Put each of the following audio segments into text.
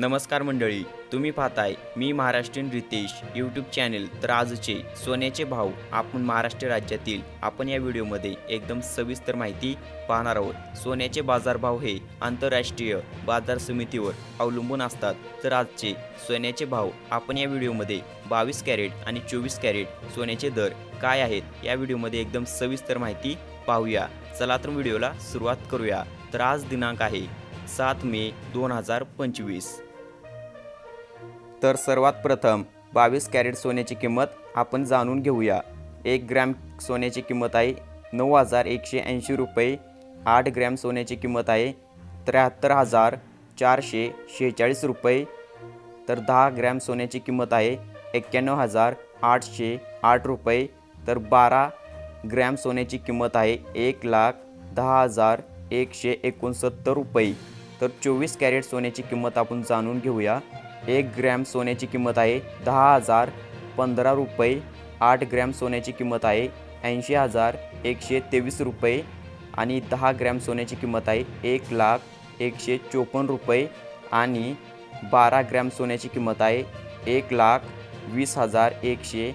नमस्कार मंडळी तुम्ही पाहताय मी महाराष्ट्रीयन रितेश यूट्यूब चॅनेल तर आजचे सोन्याचे भाव आपण महाराष्ट्र राज्यातील आपण या व्हिडिओमध्ये एकदम सविस्तर माहिती पाहणार आहोत. सोन्याचे बाजारभाव हे आंतरराष्ट्रीय बाजार समितीवर अवलंबून असतात. तर आजचे सोन्याचे भाव आपण या व्हिडिओमध्ये बावीस कॅरेट आणि चोवीस कॅरेट सोन्याचे दर काय आहेत या व्हिडिओमध्ये एकदम सविस्तर माहिती पाहूया. चला तर व्हिडिओला सुरुवात करूया. तर आज दिनांक आहे सात मे दोन हजार पंचवीस. तर सर्वात प्रथम बावीस कॅरेट सोन्याची किंमत आपण जाणून घेऊया. एक ग्रॅम सोन्याची किंमत आहे नऊ हजार एकशे ऐंशी रुपये. आठ ग्रॅम सोन्याची किंमत आहे त्र्याहत्तर हजार चारशे शेहेचाळीस रुपये. तर दहा ग्रॅम सोन्याची किंमत आहे एक्क्याण्णव हजार आठशे आठ रुपये. तर बारा ग्रॅम सोन्याची किंमत आहे एक लाख दहा हजार एकशे एकोणसत्तर रुपये. तर चोवीस कॅरेट सोन्याची किंमत आपण जाणून घेऊया. एक ग्रॅम सोन्याची किंमत आहे दहा हजार पंधरा रुपये. आठ ग्रॅम सोन्याची किंमत आहे ऐंशी हजार एकशे तेवीस रुपये. आणि दहा ग्रॅम सोन्याची किंमत आहे एक लाख एकशे चोपन्न रुपये. आणि बारा ग्रॅम सोन्याची किंमत आहे एक लाख वीस हजार एकशे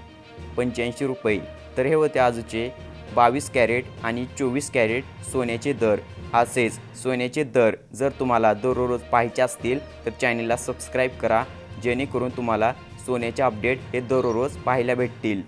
पंच्याऐंशी रुपये. तर हे होते आजचे बावीस कॅरेट आणि चोवीस कॅरेट सोन्याचे दर. असेच सोन्याचे दर जर तुम्हाला दररोज पाहायचे असतील तर चॅनलला सबस्क्राईब करा जेणेकरून तुम्हाला सोन्याचे अपडेट हे दररोज पाहायला भेटतील.